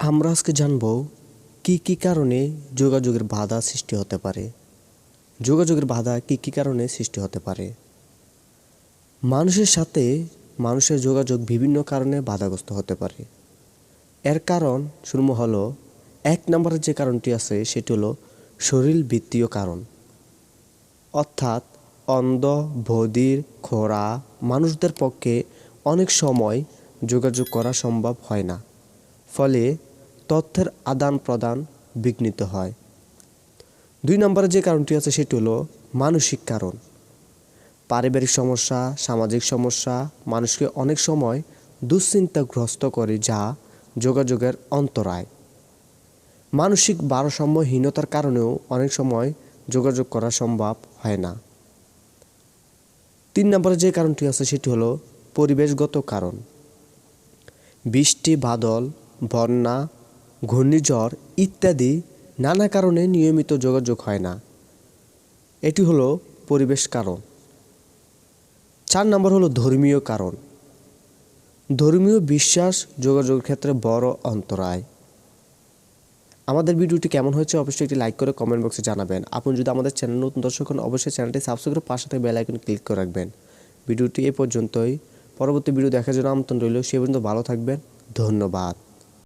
আমরা আজকে জানব কি কি কারণে যোগাযোগের বাধা সৃষ্টি হতে পারে। যোগাযোগের বাধা কি কি কারণে সৃষ্টি হতে পারে? মানুষের সাথে মানুষের যোগাযোগ বিভিন্ন কারণে বাধাগ্রস্ত হতে পারে। এর কারণ সমূহ হলো, এক নম্বরের যে কারণটি আছে সেটি হলো শরীরবৃত্তীয় কারণ। অর্থাৎ অন্ধ বধির খোরা মানুষদের পক্ষে অনেক সময় যোগাযোগ করা সম্ভব হয় না। ফলে তথ্যের আদান প্রদান বিঘ্নিত হয়। দুই নম্বরে যে কারণটি আছে সেটি হলো মানসিক কারণ। পারিবারিক সমস্যা, সামাজিক সমস্যা, মানুষকে অনেক সময় দুশ্চিন্তাগ্রস্ত করে যা যোগাযোগের অন্তরায়। মানসিক ভারসাম্যহীনতার কারণেও অনেক সময় যোগাযোগ করা সম্ভব হয় না। তিন নম্বরে যে কারণটি আছে সেটি হলো পরিবেশগত কারণ। বৃষ্টি, বাদল, বন্যা ঘূর্ণিঝড় ইত্যাদি নানা কারণে নিয়মিত যোগাযোগ হয় না। এটি হলো পরিবেশ কারণ। চার নম্বর হলো ধর্মীয় কারণ। ধর্মীয় বিশ্বাস যোগাযোগের ক্ষেত্রে বড় অন্তরায়। আমাদের ভিডিওটি কেমন হয়েছে অবশ্যই একটি লাইক করে কমেন্ট বক্সে জানাবেন। আপনি যদি আমাদের চ্যানেল নতুন দর্শক হন, অবশ্যই চ্যানেলটি সাবস্ক্রাইব করে পাশে থেকে বেল আইকন ক্লিক করে রাখবেন। ভিডিওটি এ পর্যন্তই। পরবর্তী ভিডিও দেখার জন্য আমন্ত্রণ রইল। সে পর্যন্ত ভালো থাকবেন। ধন্যবাদ।